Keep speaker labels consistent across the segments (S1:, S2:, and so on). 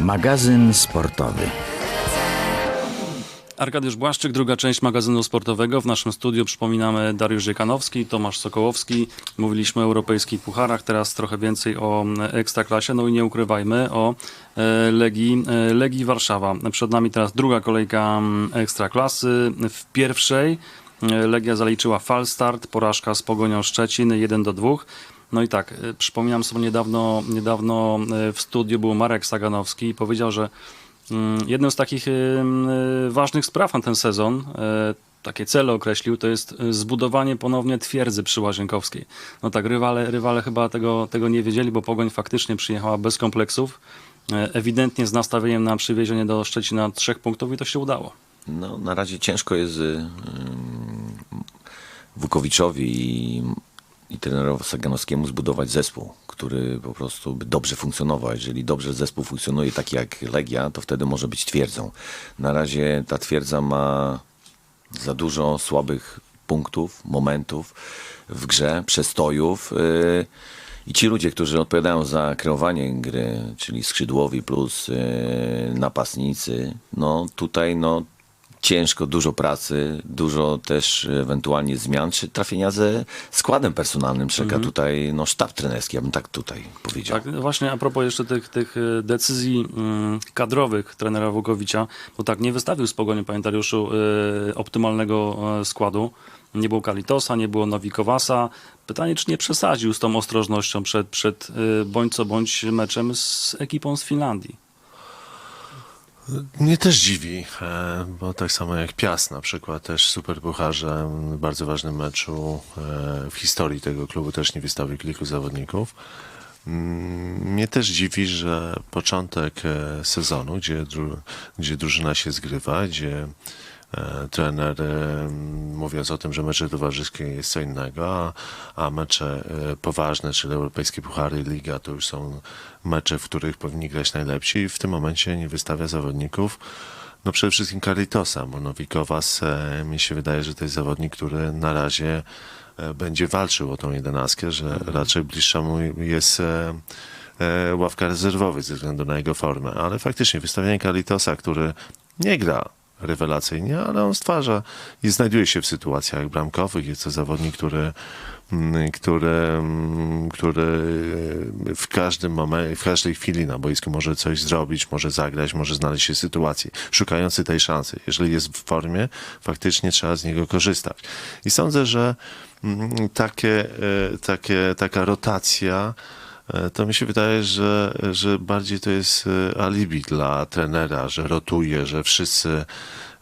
S1: Magazyn sportowy.
S2: Arkadiusz Błaszczyk, druga część magazynu sportowego. W naszym studiu przypominamy Dariusz Dziekanowski, Tomasz Sokołowski. Mówiliśmy o europejskich pucharach, teraz trochę więcej o Ekstraklasie. No i nie ukrywajmy o e, Legii, e, Legii Warszawa. Przed nami teraz druga kolejka mm, Ekstraklasy. W pierwszej e, Legia zaliczyła falstart, porażka z Pogonią Szczecin 1 do 2. No i tak, e, przypominam sobie niedawno, niedawno e, w studiu był Marek Saganowski i powiedział, że Mm, Jedną z takich y, y, ważnych spraw na ten sezon, y, takie cele określił, to jest y, zbudowanie ponownie twierdzy przy Łazienkowskiej. No tak, rywale, rywale chyba tego, tego nie wiedzieli, bo Pogoń faktycznie przyjechała bez kompleksów, y, ewidentnie z nastawieniem na przywiezienie do Szczecina trzech punktów i to się udało.
S3: No, na razie ciężko jest y, Wukowiczowi i, i trenerowi Saganowskiemu zbudować zespół, który po prostu by dobrze funkcjonował. Jeżeli dobrze zespół funkcjonuje, taki jak Legia, to wtedy może być twierdzą. Na razie ta twierdza ma za dużo słabych punktów, momentów w grze, przestojów. y, I ci ludzie, którzy odpowiadają za kreowanie gry, czyli skrzydłowi plus y, napastnicy, no tutaj no, ciężko, dużo pracy, dużo też ewentualnie zmian, czy trafienia ze składem personalnym czeka tutaj no, sztab trenerski, ja bym tak tutaj powiedział.
S2: Tak, właśnie a propos jeszcze tych, tych y, decyzji mm, kadrowych trenera Wukowicza, bo tak nie wystawił z Pogoni, panie Dariuszu, y, optymalnego y, składu. Nie było Kalitosa, nie było Nowikowasa. Pytanie, czy nie przesadził z tą ostrożnością przed, przed y, bądź co bądź meczem z ekipą z Finlandii.
S4: Mnie też dziwi, e, bo tak samo jak Piast na przykład, też super pucharze, w bardzo ważnym meczu e, w historii tego klubu też nie wystawił kilku zawodników. Mm, Mnie też dziwi, że początek e, sezonu, gdzie, gdzie drużyna się zgrywa, gdzie trener, e, mówiąc o tym, że mecze towarzyskie jest co innego, a, mecze e, poważne, czyli europejskie puchary, liga, to już są mecze, w których powinni grać najlepsi i w tym momencie nie wystawia zawodników. No przede wszystkim Carlitosa, bo Nowikowas e, mi się wydaje, że to jest zawodnik, który na razie e, będzie walczył o tą jedenastkę, że raczej bliższa mu jest e, e, ławka rezerwowych ze względu na jego formę. Ale faktycznie wystawienie Carlitosa, który nie gra rewelacyjnie, ale on stwarza i znajduje się w sytuacjach bramkowych. Jest to zawodnik, który, mm, który, mm, który e, w każdym momencie, w każdej chwili na boisku może coś zrobić, może zagrać, może znaleźć się w sytuacji, szukający tej szansy. Jeżeli jest w formie, faktycznie trzeba z niego korzystać. I sądzę, że mm, takie, e, takie, taka rotacja to mi się wydaje, że, że bardziej to jest e, alibi dla trenera, że rotuje, że wszyscy,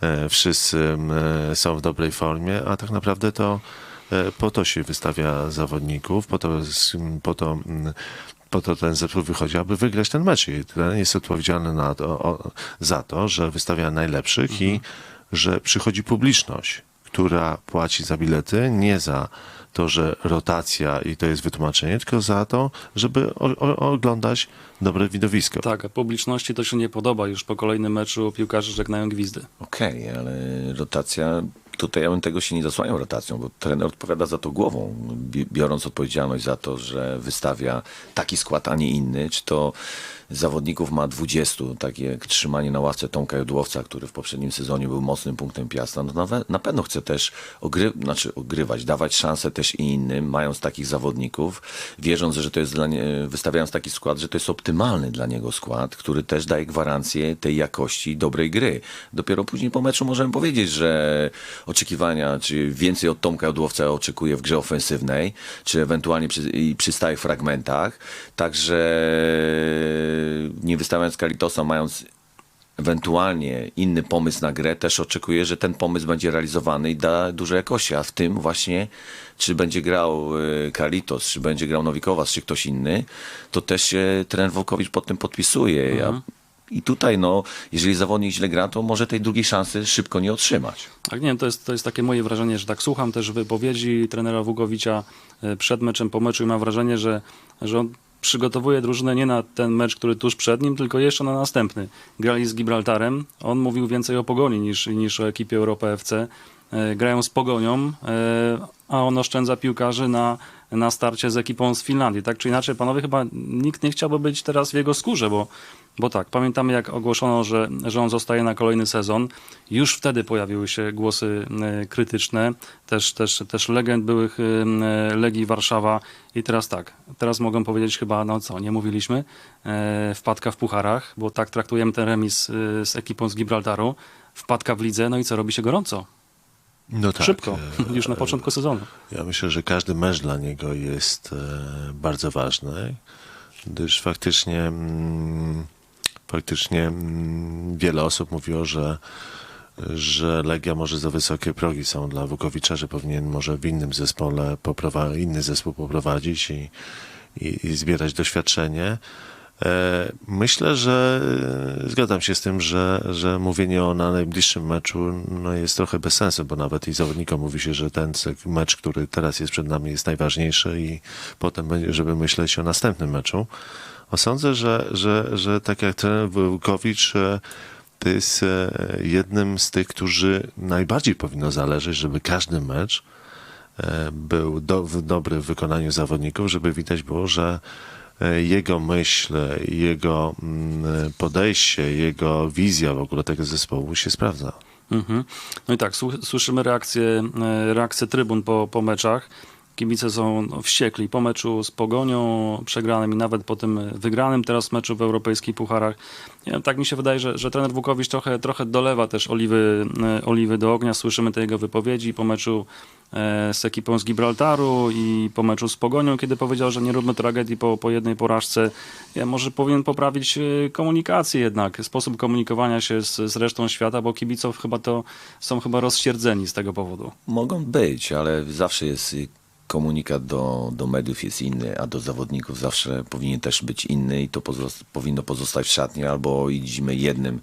S4: e, wszyscy e, są w dobrej formie, a tak naprawdę to e, po to się wystawia zawodników, po to, po to, po to ten zespół wychodzi, aby wygrać ten mecz. I trener jest odpowiedzialny to, o, za to, że wystawia najlepszych i że przychodzi publiczność, która płaci za bilety, nie za to, że rotacja i to jest wytłumaczenie, tylko za to, żeby o, o, oglądać dobre widowisko.
S2: Tak, a publiczności to się nie podoba. Już po kolejnym meczu piłkarze żegnają gwizdy.
S3: Okej, ale rotacja, tutaj ja bym tego się nie zasłaniał rotacją, bo trener odpowiada za to głową, bi- biorąc odpowiedzialność za to, że wystawia taki skład, a nie inny, czy to zawodników ma 20, tak jak trzymanie na ławce Tomka Jodłowca, który w poprzednim sezonie był mocnym punktem Piasta, no na, na pewno chce też ogry, znaczy ogrywać, dawać szansę też i innym, mając takich zawodników, wierząc, że to jest dla nie, wystawiając taki skład, że to jest optymalny dla niego skład, który też daje gwarancję tej jakości dobrej gry. Dopiero później po meczu możemy powiedzieć, że oczekiwania, czy więcej od Tomka Jodłowca oczekuje w grze ofensywnej, czy ewentualnie przy, i przy stałych fragmentach. Także nie wystawiając Kalitosa, mając ewentualnie inny pomysł na grę, też oczekuję, że ten pomysł będzie realizowany i da dużo jakości, a w tym właśnie, czy będzie grał y, Kalitos, czy będzie grał Nowikowas, czy ktoś inny, to też się trener Wołkowicz pod tym podpisuje. Ja, I tutaj, no, jeżeli zawodnik źle gra, to może tej drugiej szansy szybko nie otrzymać.
S2: Tak, nie wiem, to jest, to jest takie moje wrażenie, że tak słucham też wypowiedzi trenera Wugowicza e, przed meczem, po meczu i mam wrażenie, że, że on przygotowuje drużynę nie na ten mecz, który tuż przed nim, tylko jeszcze na następny. Grali z Gibraltarem, on mówił więcej o Pogoni niż, niż o ekipie Europa FC. E, Grają z Pogonią, e, a on oszczędza piłkarzy na, na starcie z ekipą z Finlandii. Tak czy inaczej, panowie, chyba nikt nie chciałby być teraz w jego skórze, bo, bo tak, pamiętamy jak ogłoszono, że, że on zostaje na kolejny sezon. Już wtedy pojawiły się głosy e, krytyczne, też, też, też legend byłych e, Legii Warszawa. I teraz tak, teraz mogę powiedzieć chyba, no co, nie mówiliśmy, e, wpadka w pucharach, bo tak traktujemy ten remis e, z ekipą z Gibraltaru, wpadka w lidze, no i co, robi się gorąco.
S4: No tak.
S2: Szybko,
S4: e,
S2: już na początku sezonu.
S4: Ja myślę, że każdy mecz dla niego jest e, bardzo ważny, gdyż faktycznie, mm, faktycznie mm, wiele osób mówiło, że, że Legia może za wysokie progi są dla Wukowicza, że powinien może w innym zespole inny zespół poprowadzić i, i, i zbierać doświadczenie. E, Myślę, że e, zgadzam się z tym, że, że mówienie o na najbliższym meczu no jest trochę bez sensu, bo nawet i zawodnikom mówi się, że ten mecz, który teraz jest przed nami jest najważniejszy i potem, żeby myśleć o następnym meczu. A sądzę, że, że, że tak jak trener Wojłkowicz e, to jest jednym z tych, którzy najbardziej powinno zależeć, żeby każdy mecz był do, dobry w wykonaniu zawodników, żeby widać było, że jego myśl, jego mm, podejście, jego wizja w ogóle tego zespołu się sprawdza.
S2: Mhm. No i tak, słyszymy reakcje, e, reakcje trybun po, po meczach. Kibice są wściekli po meczu z Pogonią przegranym i nawet po tym wygranym teraz meczu w europejskich pucharach. Wiem, tak mi się wydaje, że, że trener Wukowicz trochę, trochę dolewa też oliwy, e, oliwy do ognia. Słyszymy te jego wypowiedzi po meczu e, z ekipą z Gibraltaru i po meczu z Pogonią, kiedy powiedział, że nie róbmy tragedii po, po jednej porażce. Ja, może powinien poprawić e, komunikację jednak, sposób komunikowania się z, z resztą świata, bo kibiców chyba to są chyba rozsierdzeni z tego powodu.
S3: Mogą być, ale zawsze jest komunikat do, do mediów jest inny, a do zawodników zawsze powinien też być inny i to pozos- powinno pozostać w szatni albo idziemy jednym,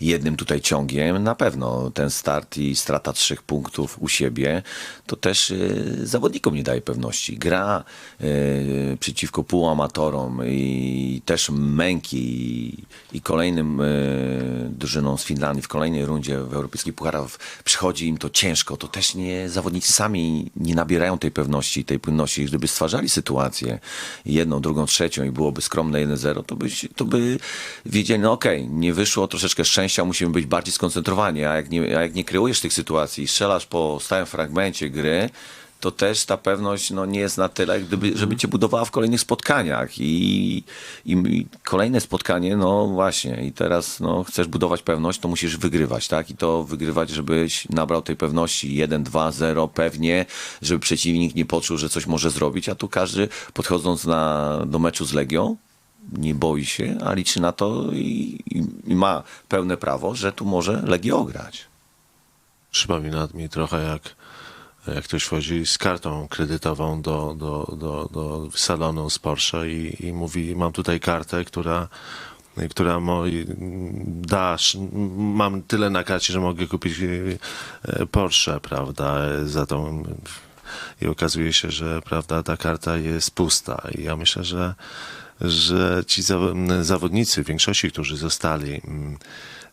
S3: jednym tutaj ciągiem. Na pewno ten start i strata trzech punktów u siebie to też y, zawodnikom nie daje pewności. Gra y, przeciwko półamatorom i też męki i, kolejnym y, drużynom z Finlandii w kolejnej rundzie w Europejskich Pucharach przychodzi im to ciężko. To też nie zawodnicy sami nie nabierają tej pewności, tej płynności. Gdyby stwarzali sytuację jedną, drugą, trzecią i byłoby skromne 1-0, to by, to by wiedzieli, no okej, nie wyszło, troszeczkę szczęścia, musimy być bardziej skoncentrowani, a jak nie, a jak nie kreujesz tych sytuacji strzelasz po stałym fragmencie gry, to też ta pewność no, nie jest na tyle, gdyby, żeby cię budowała w kolejnych spotkaniach. I, i, I kolejne spotkanie, no właśnie, i teraz no, chcesz budować pewność, to musisz wygrywać, tak? I to wygrywać, żebyś nabrał tej pewności 1, 2, 0, pewnie, żeby przeciwnik nie poczuł, że coś może zrobić, a tu każdy podchodząc na, do meczu z Legią, nie boi się, a liczy na to i, i, i ma pełne prawo, że tu może Legię ograć.
S4: Przypomina mi trochę jak, jak ktoś wchodzi z kartą kredytową do, do, do, do salonu z Porsche i, i mówi, mam tutaj kartę, która która moi dasz, mam tyle na karcie, że mogę kupić e, Porsche, prawda, za tą i okazuje się, że prawda, ta karta jest pusta i ja myślę, że że ci zawo- zawodnicy, w większości, którzy zostali mm,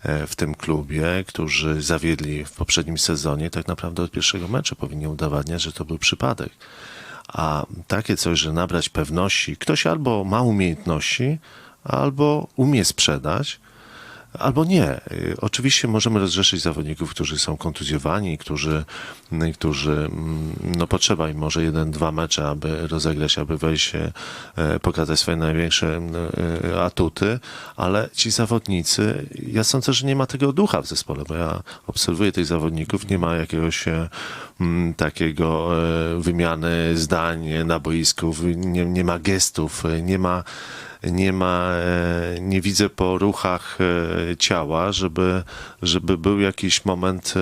S4: e, w tym klubie, którzy zawiedli w poprzednim sezonie, tak naprawdę od pierwszego meczu powinni udowadniać, że to był przypadek. A takie coś, że nabrać pewności, ktoś albo ma umiejętności, albo umie sprzedać, Albo nie. Y, Oczywiście możemy rozrzeszyć zawodników, którzy są kontuzjowani, którzy, którzy mm, no potrzeba im może jeden, dwa mecze, aby rozegrać, aby wejść, e, pokazać swoje największe e, atuty, ale ci zawodnicy, ja sądzę, że nie ma tego ducha w zespole, bo ja obserwuję tych zawodników, nie ma jakiegoś e, takiego wymiany zdań na boisku, nie, nie ma gestów, nie ma nie ma, nie widzę po ruchach ciała, żeby, żeby był jakiś moment,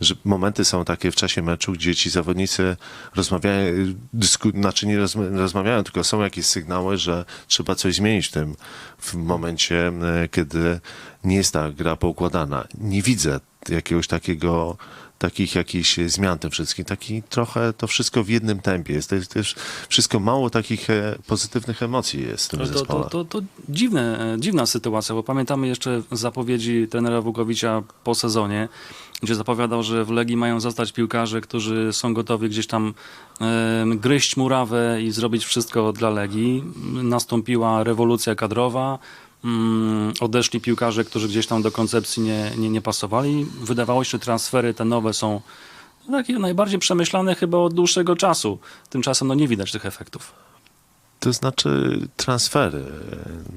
S4: że momenty są takie w czasie meczu, gdzie ci zawodnicy rozmawiają, dysku, znaczy nie rozma- rozmawiają, tylko są jakieś sygnały, że trzeba coś zmienić w tym w momencie, e, kiedy nie jest ta gra poukładana. Nie widzę jakiegoś takiego takich jakichś zmian tym wszystkim. Taki trochę to wszystko w jednym tempie jest. To też wszystko mało takich e, pozytywnych emocji jest w tym
S2: to,
S4: zespole.
S2: to, to, to dziwne, e, dziwna sytuacja, bo pamiętamy jeszcze zapowiedzi trenera Wukowicza po sezonie, gdzie zapowiadał, że w Legii mają zostać piłkarze, którzy są gotowi gdzieś tam e, gryźć murawę i zrobić wszystko dla Legii. Nastąpiła rewolucja kadrowa. Mm, odeszli piłkarze, którzy gdzieś tam do koncepcji nie, nie, nie pasowali. Wydawało się, że transfery te nowe są takie najbardziej przemyślane chyba od dłuższego czasu. Tymczasem no nie widać tych efektów.
S4: To znaczy transfery.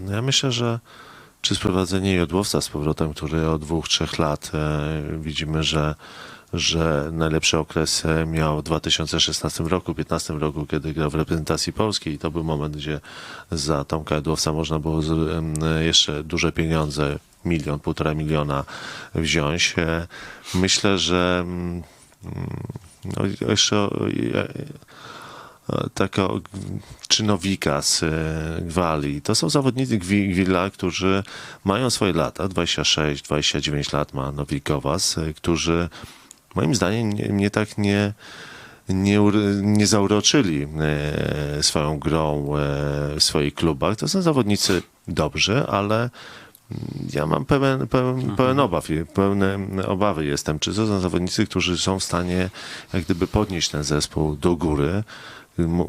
S4: Ja myślę, że czy sprowadzenie Jodłowca z powrotem, który od dwóch, trzech lat e, widzimy, że, że najlepszy okres e, miał w 2016 roku, 2015 roku, kiedy grał w reprezentacji polskiej i to był moment, gdzie za Tomka Jodłowca można było jeszcze duże pieniądze, milion, półtora miliona wziąć. E, Myślę, że mm, no, jeszcze e, takiego czy Nowika z e, Gwali. To są zawodnicy Gwi- Gwila, którzy mają swoje lata, 26, 29 lat ma Nowikowas, e, którzy moim zdaniem nie, mnie tak nie, nie, nie zauroczyli swoją grą w swoich klubach. To są zawodnicy dobrzy, ale ja mam pełen, pełen, pełen obaw, pełne obawy jestem, czy to są zawodnicy, którzy są w stanie jak gdyby podnieść ten zespół do góry,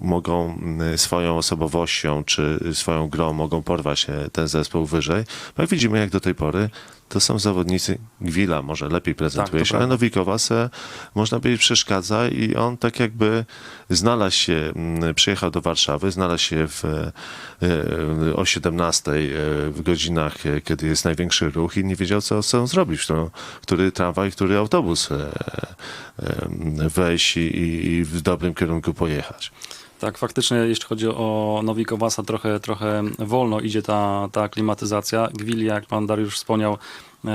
S4: mogą mm, swoją osobowością czy swoją grą mogą porwać e, ten zespół wyżej. Bo jak widzimy, jak do tej pory, to są zawodnicy Gwila, może lepiej prezentuje
S2: Tak,
S4: się, ale
S2: prawda.
S4: Nowikowas e, można powiedzieć przeszkadza i on tak jakby znalazł się, mm, przyjechał do Warszawy, znalazł się w, e, e, o 17 e, w godzinach, kiedy jest największy ruch i nie wiedział, co, co zrobić, którą, który tramwaj, który autobus wejść i i w dobrym kierunku pojechać.
S2: Tak, faktycznie, jeśli chodzi o Nowikowasa, trochę, trochę wolno idzie ta, ta klimatyzacja. Gwili, jak pan Dariusz wspomniał, e,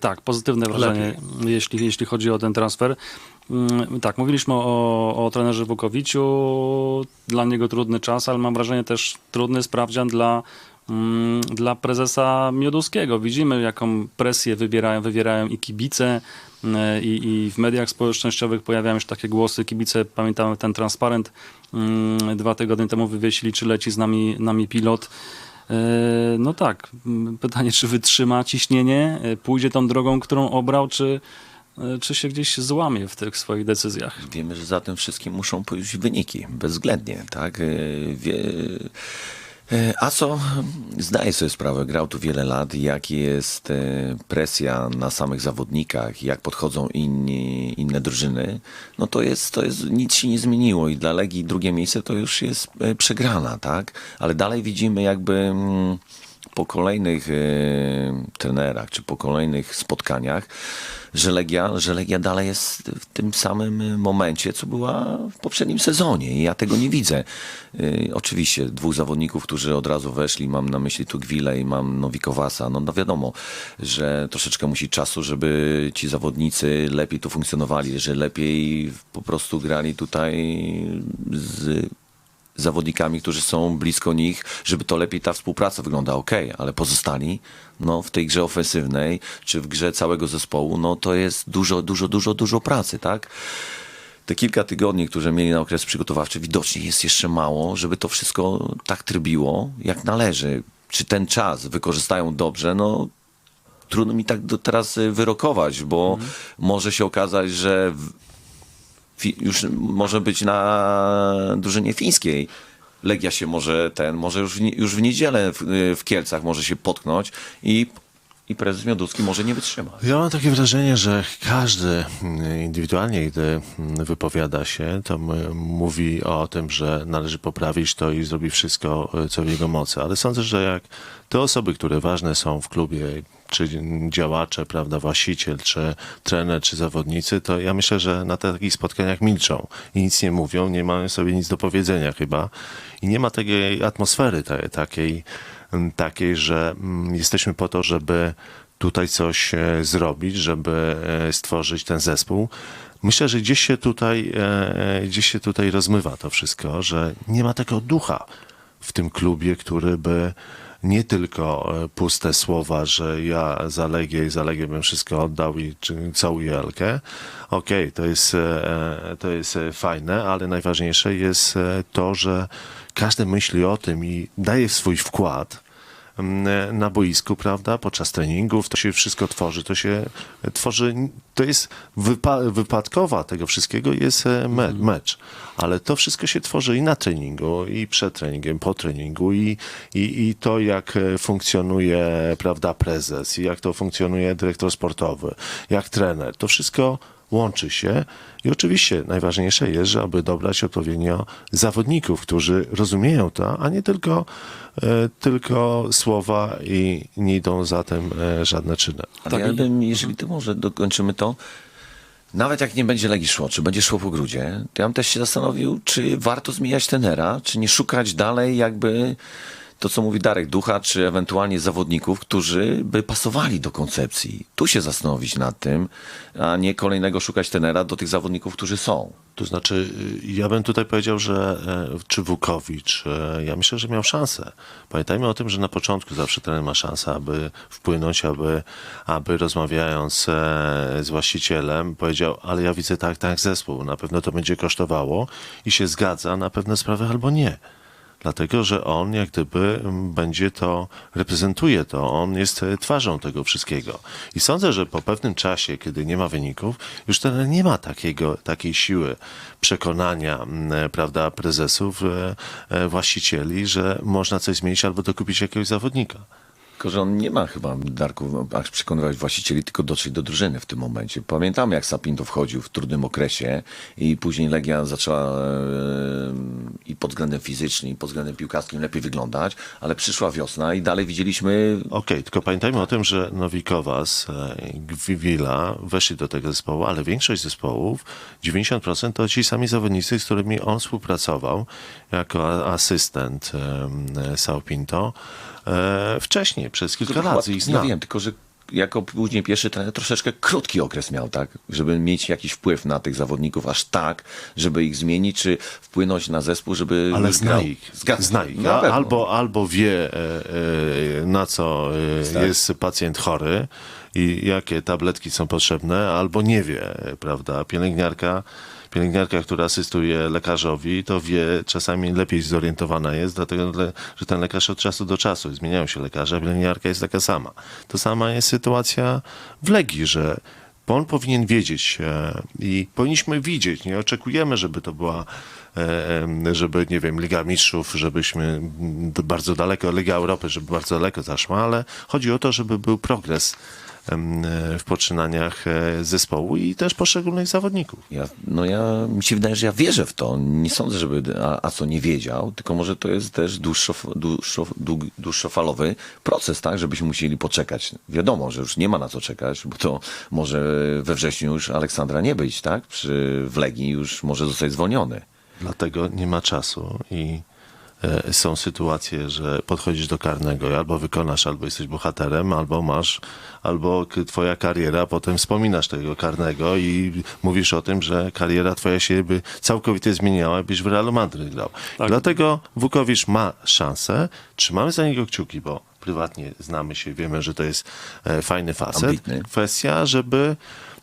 S2: tak, pozytywne wrażenie, jeśli, jeśli chodzi o ten transfer. Mm, Tak, mówiliśmy o, o trenerze Wukowiciu, dla niego trudny czas, ale mam wrażenie też trudny sprawdzian dla, mm, dla prezesa Mioduskiego. Widzimy, jaką presję wybierają, wywierają i kibice, i, i w mediach społecznościowych pojawiają się takie głosy. Kibice, pamiętamy ten transparent, mm, dwa tygodnie temu wywiesili, czy leci z nami, nami pilot. E, No tak, pytanie, czy wytrzyma ciśnienie, e, pójdzie tą drogą, którą obrał, czy, e, czy się gdzieś złamie w tych swoich decyzjach.
S3: Wiemy, że za tym wszystkim muszą pójść wyniki, bezwzględnie, tak? E, Wie... e, A co? Zdaje sobie sprawę, grał tu wiele lat, jaki jest e, presja na samych zawodnikach, jak podchodzą inni, inne drużyny, no to jest, to jest, nic się nie zmieniło i dla Legii drugie miejsce to już jest e, przegrana, tak? Ale dalej widzimy jakby mm, po kolejnych e, trenerach, czy po kolejnych spotkaniach, że Legia, że Legia dalej jest w tym samym momencie, co była w poprzednim sezonie. I ja tego nie widzę. Y, oczywiście dwóch zawodników, którzy od razu weszli, mam na myśli tu Gwile i mam Nowikowasa. No, no wiadomo, że troszeczkę musi czasu, żeby ci zawodnicy lepiej tu funkcjonowali, że lepiej po prostu grali tutaj z zawodnikami, którzy są blisko nich, żeby to lepiej ta współpraca wygląda ok, ale pozostali no, w tej grze ofensywnej, czy w grze całego zespołu, no to jest dużo, dużo, dużo, dużo pracy, tak? Te kilka tygodni, które mieli na okres przygotowawczy, widocznie jest jeszcze mało, żeby to wszystko tak trybiło, jak należy. Czy ten czas wykorzystają dobrze, no trudno mi tak do teraz y, wyrokować, bo może się okazać, że już może być na drużynie fińskiej. Legia się może ten, może już w, już w niedzielę w, w Kielcach może się potknąć i, i prezes Mioduski może nie wytrzyma.
S4: Ja mam takie wrażenie, że każdy mm, indywidualnie, gdy mm, wypowiada się, to mówi o tym, że należy poprawić to i zrobi wszystko, e, co w jego mocy. Ale sądzę, że jak te osoby, które ważne są w klubie, czy działacze, prawda, właściciel, czy trener, czy zawodnicy, to ja myślę, że na takich spotkaniach milczą i nic nie mówią, nie mają sobie nic do powiedzenia chyba i nie ma takiej atmosfery ta, takiej, takiej, że mm, jesteśmy po to, żeby tutaj coś e, zrobić, żeby e, stworzyć ten zespół. Myślę, że gdzieś się tutaj, e, gdzieś się tutaj rozmywa to wszystko, że nie ma tego ducha w tym klubie, który by nie tylko puste słowa, że ja za Legię i za Legię bym wszystko oddał i całuję Elkę. Okej, to, jest, to jest fajne, ale najważniejsze jest to, że każdy myśli o tym i daje swój wkład mm, na boisku, prawda, podczas treningów, to się wszystko tworzy, to się tworzy, to jest wypa- wypadkowa tego wszystkiego jest e, me- mecz, ale to wszystko się tworzy i na treningu, i przed treningiem, po treningu i, i, i to jak e, funkcjonuje, prawda, prezes, i jak to funkcjonuje dyrektor sportowy, jak trener, to wszystko łączy się i oczywiście najważniejsze jest, że aby dobrać odpowiednio zawodników, którzy rozumieją to, a nie tylko, e, tylko słowa i nie idą za tym e, żadne czyny.
S2: Tak,
S3: ja bym, jeżeli ty może dokończymy to, nawet jak nie będzie Legii szło, czy będzie szło po grudzie, to ja bym też się zastanowił, czy warto zmieniać tenera, czy nie szukać dalej jakby to, co mówi Darek Ducha, czy ewentualnie zawodników, którzy by pasowali do koncepcji. Tu się zastanowić nad tym, a nie kolejnego szukać tenera do tych zawodników, którzy są.
S4: To znaczy, y, ja bym tutaj powiedział, że e, czy Wukowicz, e, ja myślę, że miał szansę. Pamiętajmy o tym, że na początku zawsze trener ma szansę, aby wpłynąć, aby, aby rozmawiając e, z właścicielem powiedział, ale ja widzę tak, tak zespół, na pewno to będzie kosztowało i się zgadza na pewne sprawy albo nie. Dlatego, że on jak gdyby m, będzie to, reprezentuje to, on jest e, twarzą tego wszystkiego. I sądzę, że po pewnym czasie, kiedy nie ma wyników, już ten nie ma takiego, takiej siły przekonania, m, e, prawda, prezesów, e, właścicieli, że można coś zmienić albo dokupić jakiegoś zawodnika.
S3: Tylko, że on nie ma chyba, Darku, aż przekonywać właścicieli, tylko dotrzeć do drużyny w tym momencie. Pamiętam, jak Sapinto wchodził w trudnym okresie i później Legia zaczęła e, i pod względem fizycznym, i pod względem piłkarskim lepiej wyglądać, ale przyszła wiosna i dalej widzieliśmy
S4: Okej, tylko pamiętajmy o tym, że Nowikowas e, Gwila weszli do tego zespołu, ale większość zespołów, 90% to ci sami zawodnicy, z którymi on współpracował jako asystent e, Sao Pinto e, wcześniej, przez kilka lat i ich zna.
S3: wiem, tylko że jako później pierwszy trener troszeczkę krótki okres miał, tak? Żeby mieć jakiś wpływ na tych zawodników aż tak, żeby ich zmienić, czy wpłynąć na zespół, żeby
S4: Ale zna ich.
S3: Zgadza
S4: Zna ich. Albo, albo wie, e, e, na co e,
S3: Tak.
S4: jest pacjent chory i jakie tabletki są potrzebne, albo nie wie, prawda? Pielęgniarka, pielęgniarka, która asystuje lekarzowi, to wie, czasami lepiej zorientowana jest, dlatego że ten lekarz od czasu do czasu, zmieniają się lekarze, a pielęgniarka jest taka sama. To sama jest sytuacja w Legii, że on powinien wiedzieć i powinniśmy widzieć, nie oczekujemy, żeby to była, e, żeby, nie wiem, Liga Mistrzów, żebyśmy bardzo daleko, Liga Europy, żeby bardzo daleko zaszła, ale chodzi o to, żeby był progres w poczynaniach e, zespołu i też poszczególnych zawodników.
S3: Ja, no ja, mi się wydaje, że ja wierzę w to. Nie sądzę, żeby a, a co nie wiedział, tylko może to jest też dłuższo, dłuższo, dług, dłuższofalowy proces, tak, żebyśmy musieli poczekać. Wiadomo, że już nie ma na co czekać, bo to może we wrześniu już Aleksandra nie być, tak? Przy, w Legii już może zostać zwolniony.
S4: Dlatego nie ma czasu i są sytuacje, że podchodzisz do karnego i albo wykonasz, albo jesteś bohaterem, albo masz, albo twoja kariera, potem wspominasz tego karnego i mówisz o tym, że kariera twoja się by całkowicie zmieniała, byś w Realu Madryt grał.
S2: Tak.
S4: Dlatego Wukowicz ma szansę, trzymamy za niego kciuki, bo prywatnie znamy się, wiemy, że to jest e, fajny facet.
S3: Ambitny.
S4: Kwestia, żeby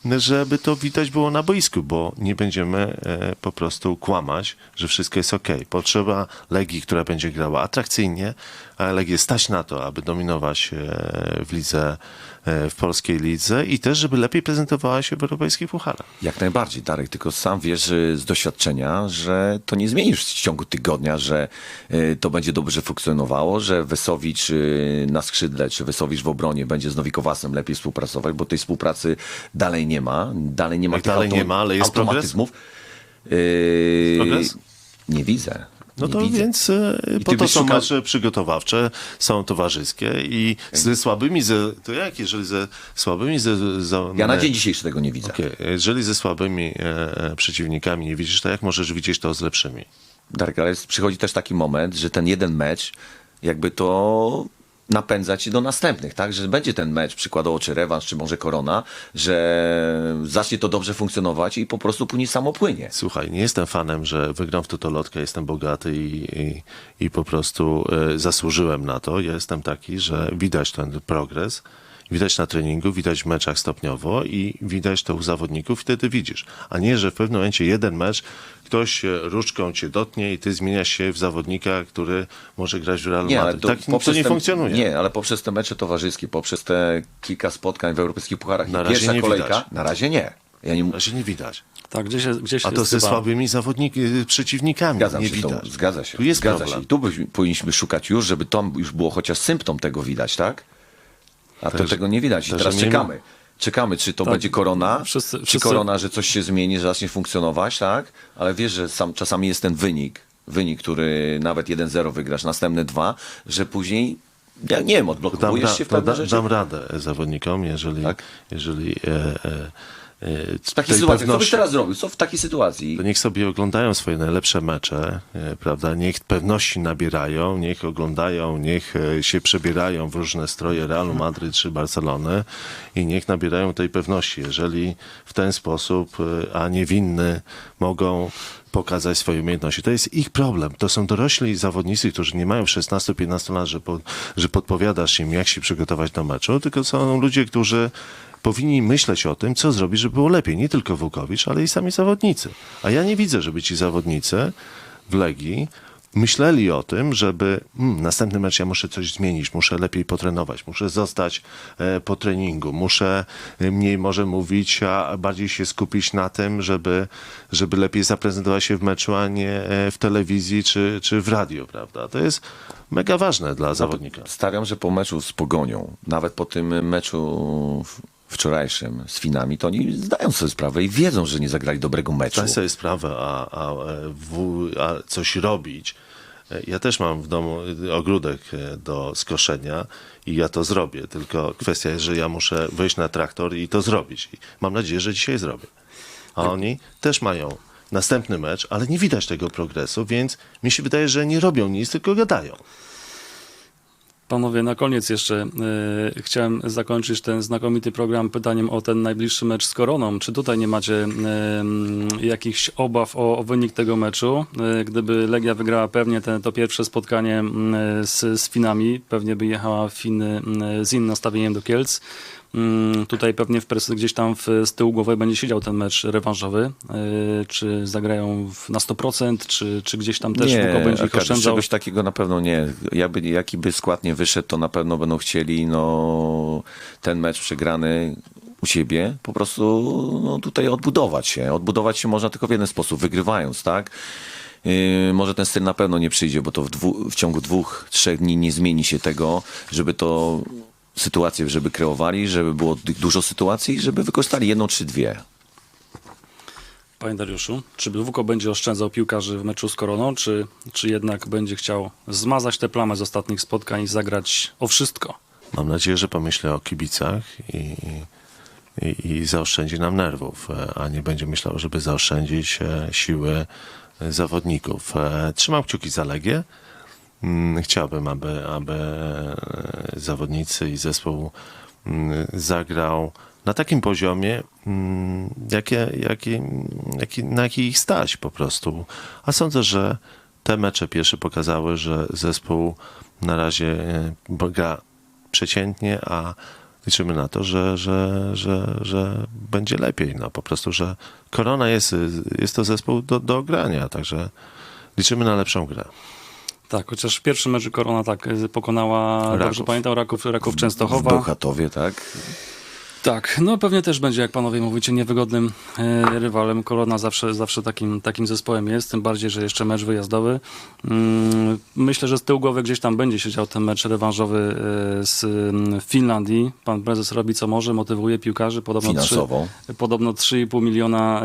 S4: żeby to widać było na boisku, bo nie będziemy e, po prostu kłamać, że wszystko jest ok. Potrzeba Legii, która będzie grała atrakcyjnie, Legię stać na to, aby dominować e, w lidze, e, w polskiej lidze i też, żeby lepiej prezentowała się w europejskich pucharach.
S3: Jak najbardziej, Darek, tylko sam wiesz y, z doświadczenia, że to nie zmienisz w ciągu tygodnia, że y, to będzie dobrze funkcjonowało, że Wesowicz y, na skrzydle, czy Wesowicz w obronie będzie z Nowikowasem lepiej współpracować, bo tej współpracy dalej nie ma. Dalej nie ma
S4: Jak
S3: tych
S4: dalej nie ma, ale jest
S3: automatyzmów. Yy,
S4: Progres?
S3: Nie widzę.
S4: No to
S3: widzę.
S4: więc e,
S3: I
S4: po to są mecze przygotowawcze, są towarzyskie i ze słabymi, ze, to jak jeżeli ze słabymi, ze, za,
S3: Ja na dzień dzisiejszy tego nie widzę.
S4: Okej, Jeżeli ze słabymi e, e, przeciwnikami nie widzisz, to jak możesz widzieć to z lepszymi?
S3: Darek, ale przychodzi też taki moment, że ten jeden mecz, jakby to napędzać do następnych, tak? Że będzie ten mecz, przykładowo, czy rewanż, czy może korona, że zacznie to dobrze funkcjonować i po prostu później samo płynie.
S4: Słuchaj, nie jestem fanem, że wygram w tutolotkę, jestem bogaty i, i, i po prostu e, zasłużyłem na to. Ja jestem taki, że widać ten progres, widać na treningu, widać w meczach stopniowo i widać to u zawodników, wtedy widzisz. A nie, że w pewnym momencie jeden mecz, ktoś różdżką cię dotknie i ty zmieniasz się w zawodnika, który może grać w Realu
S3: Nie,
S4: Madryt.
S3: to,
S4: Tak to nie
S3: te,
S4: funkcjonuje.
S3: Nie, ale poprzez te mecze towarzyskie, poprzez te kilka spotkań w europejskich pucharach
S4: Na
S3: i
S4: razie
S3: pierwsza
S4: nie
S3: kolejka,
S4: widać.
S3: na razie nie. Ja nie
S4: Na razie nie widać.
S2: Tak, gdzieś, jest- gdzieś
S4: A to ze
S2: chyba-
S4: słabymi zawodnikami, przeciwnikami
S3: Zgadzam
S4: nie
S3: się,
S4: widać.
S3: To, zgadza się.
S4: Tu jest
S3: zgadza
S4: problem.
S3: się. I tu byś, powinniśmy szukać już, żeby tam już było chociaż symptom tego widać, tak? A to tego nie widać. I teraz czekamy. Czekamy, czy to
S2: Tak.
S3: będzie korona,
S2: Wszyscy-
S3: czy
S2: wszyscy-
S3: korona, że coś się zmieni, że zacznie funkcjonować, tak? Ale wiesz, że sam, czasami jest ten wynik, wynik, który nawet 1-0 wygrasz, następne dwa, że później, ja nie wiem,
S4: Dam,
S3: odblokowujesz
S4: ra-
S3: się w pewne
S4: da,
S3: rzeczy.
S4: dam radę zawodnikom, jeżeli,
S3: Tak?
S4: jeżeli e, e,
S3: W takiej sytuacji, co byś teraz zrobił? Co w takiej sytuacji?
S4: To niech sobie oglądają swoje najlepsze mecze, e, prawda? Niech pewności nabierają, niech oglądają, niech e, się przebierają w różne stroje Realu Madryt czy Barcelony i niech nabierają tej pewności. Jeżeli w ten sposób, e, a niewinny, mogą pokazać swoje umiejętności. To jest ich problem. To są dorośli zawodnicy, którzy nie mają 16-15 lat, że, po, że podpowiadasz im, jak się przygotować do meczu, tylko są ludzie, którzy powinni myśleć o tym, co zrobić, żeby było lepiej. Nie tylko Włókowicz, ale i sami zawodnicy. A ja nie widzę, żeby ci zawodnicy w Legii myśleli o tym, żeby mm, następny mecz ja muszę coś zmienić, muszę lepiej potrenować, muszę zostać e, po treningu, muszę e, mniej może mówić, a bardziej się skupić na tym, żeby, żeby lepiej zaprezentować się w meczu, a nie e, w telewizji czy, czy w radio, prawda? To jest mega ważne dla zawodnika.
S3: Stawiam, że po meczu z Pogonią, nawet po tym meczu wczorajszym z Finami, to oni zdają sobie sprawę i wiedzą, że nie zagrali dobrego meczu.
S4: Zdaj sobie sprawę, a, a, w, a coś robić. E, Ja też mam w domu ogródek e, do skoszenia i ja to zrobię. Tylko kwestia jest, że ja muszę wejść na traktor i to zrobić. I mam nadzieję, że dzisiaj zrobię. A oni też mają następny mecz, ale nie widać tego progresu, więc mi się wydaje, że nie robią nic, tylko gadają.
S2: Panowie, na koniec jeszcze e, chciałem zakończyć ten znakomity program pytaniem o ten najbliższy mecz z Koroną. Czy tutaj nie macie m, jakichś obaw o, o wynik tego meczu? E, gdyby Legia wygrała pewnie te, to pierwsze spotkanie m, z, z Finami, pewnie by jechała Finy m, z innym nastawieniem do Kielc. Mm, Tutaj pewnie w pers- gdzieś tam w, z tyłu głowy będzie siedział ten mecz rewanżowy. E, Czy zagrają w, na 100%, czy, czy gdzieś tam też Łuko będzie ich oszczędzał?
S3: czegoś takiego na pewno nie. Jakby, jaki by skład nie wyszedł, to na pewno będą chcieli no, ten mecz przegrany u siebie po prostu no, tutaj odbudować się. Odbudować się można tylko w jeden sposób, wygrywając, tak? Yy, może ten styl na pewno nie przyjdzie, bo to w, dwu, w ciągu dwóch, trzech dni nie zmieni się tego, żeby to sytuacje, żeby kreowali, żeby było du- dużo sytuacji, żeby wykorzystali jedną czy dwie.
S2: Panie Dariuszu, czy Wuko będzie oszczędzał piłkarzy w meczu z Koroną, czy, czy jednak będzie chciał zmazać tę plamę z ostatnich spotkań i zagrać o wszystko?
S4: Mam nadzieję, że pomyślę o kibicach i, i, i zaoszczędzi nam nerwów, e, a nie będzie myślał, żeby zaoszczędzić e, siły zawodników. E, Trzymam kciuki za Legię. Mm, Chciałbym, aby, aby zawodnicy i zespół mm, zagrał na takim poziomie, mm, jakie, jaki, jaki, na jaki ich stać po prostu. A sądzę, że te mecze pierwsze pokazały, że zespół na razie e, gra przeciętnie, a liczymy na to, że, że, że, że będzie lepiej. No, po prostu, że Korona jest, jest to zespół do, do grania, także liczymy na lepszą grę.
S2: Tak, chociaż w pierwszym meczu Korona tak y, pokonała,
S4: Raków.
S2: dobrze pamiętam, Raków, Raków
S3: W
S2: Częstochowa.
S3: Bełchatowie, tak?
S2: Tak, no pewnie też będzie, jak panowie mówicie, niewygodnym e, rywalem. Korona zawsze, zawsze takim, takim zespołem jest, tym bardziej, że jeszcze mecz wyjazdowy. Mm, myślę, że z tyłu głowy gdzieś tam będzie siedział ten mecz rewanżowy e, z mm, Finlandii. Pan prezes robi co może, motywuje piłkarzy. Podobno
S3: Finansowo.
S2: Trzy, podobno 3,5 miliona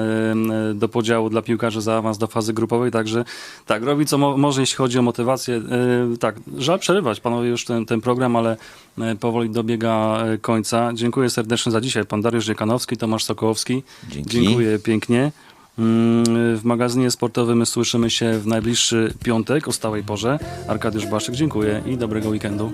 S2: e, do podziału dla piłkarzy za awans do fazy grupowej, także tak, robi co mo może, jeśli chodzi o motywację. Tak, żal przerywać panowie już ten, ten program, ale powoli dobiega e, końca. Dziękuję serdecznie za dzisiaj. Pan Dariusz Dziekanowski, Tomasz Sokołowski.
S3: Dzięki.
S2: Dziękuję pięknie. Mm, W magazynie sportowym słyszymy się w najbliższy piątek o stałej porze. Arkadiusz Baszek, dziękuję i dobrego weekendu.